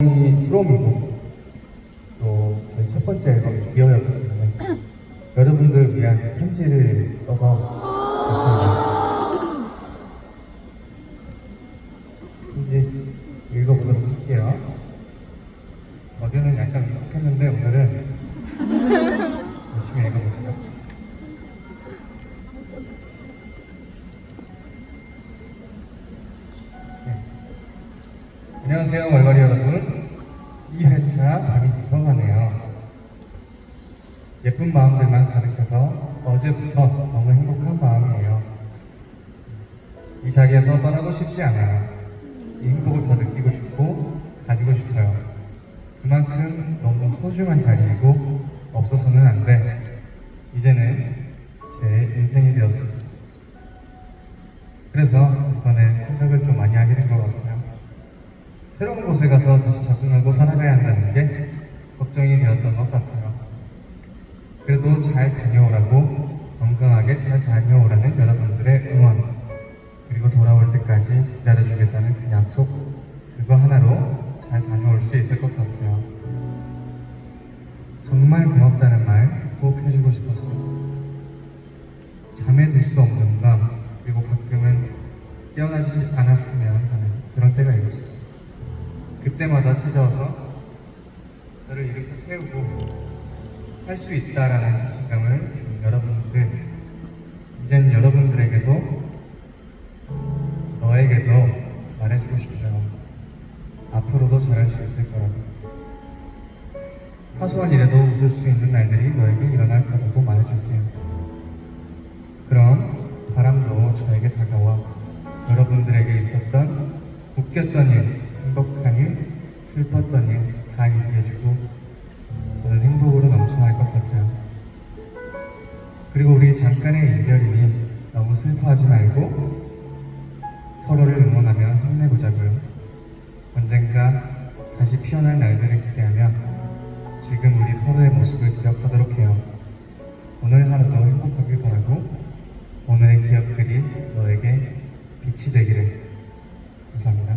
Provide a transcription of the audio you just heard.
이 프롬이고 또 저희 첫 번째 앨범이 디어였기 때문에 여러분들을 위한 편지를 써서 왔습니다. 편지 읽어보도록 할게요. 어제는 약간 위축했는데 오늘은 열심히 읽어볼게요. 안녕하세요, 말마리 여러분. 2회차 밤이 깊어가네요. 예쁜 마음들만 가득해서 어제부터 너무 행복한 마음이에요. 이 자리에서 떠나고 싶지 않아요. 이 행복을 더 느끼고 싶고 가지고 싶어요. 그만큼 너무 소중한 자리이고 없어서는 안 돼. 이제는 제 인생이 되었습니다. 그래서 이번에 생각을 좀 많이 하게 된 것 같아요. 새로운 곳에 가서 다시 적응하고 살아가야 한다는 게 걱정이 되었던 것 같아요. 그래도 잘 다녀오라고 건강하게 잘 다녀오라는 여러분들의 응원 그리고 돌아올 때까지 기다려주겠다는 그 약속 그거 하나로 잘 다녀올 수 있을 것 같아요. 정말 고맙다는 말 꼭 해주고 싶었어요. 잠에 들 수 없는 밤 그리고 가끔은 깨어나지 않았으면 하는 그런 때가 있었어요. 그때마다 찾아와서 저를 일으켜 세우고 할 수 있다라는 자신감을 준 여러분들 이젠 여러분들에게도 너에게도 말해주고 싶어요. 앞으로도 잘할 수 있을 거라고. 사소한 일에도 웃을 수 있는 날들이 너에게 일어날 거라고 말해줄게요. 그럼 바람도 저에게 다가와 여러분들에게 있었던 웃겼던 일, 슬펐던 일 다 얘기해주고 저는 행복으로 넘쳐날 것 같아요. 그리고 우리 잠깐의 이별이니 너무 슬퍼하지 말고 서로를 응원하며 힘내보자고요. 언젠가 다시 피어날 날들을 기대하며 지금 우리 서로의 모습을 기억하도록 해요. 오늘 하루도 행복하길 바라고 오늘의 기억들이 너에게 빛이 되기를 감사합니다.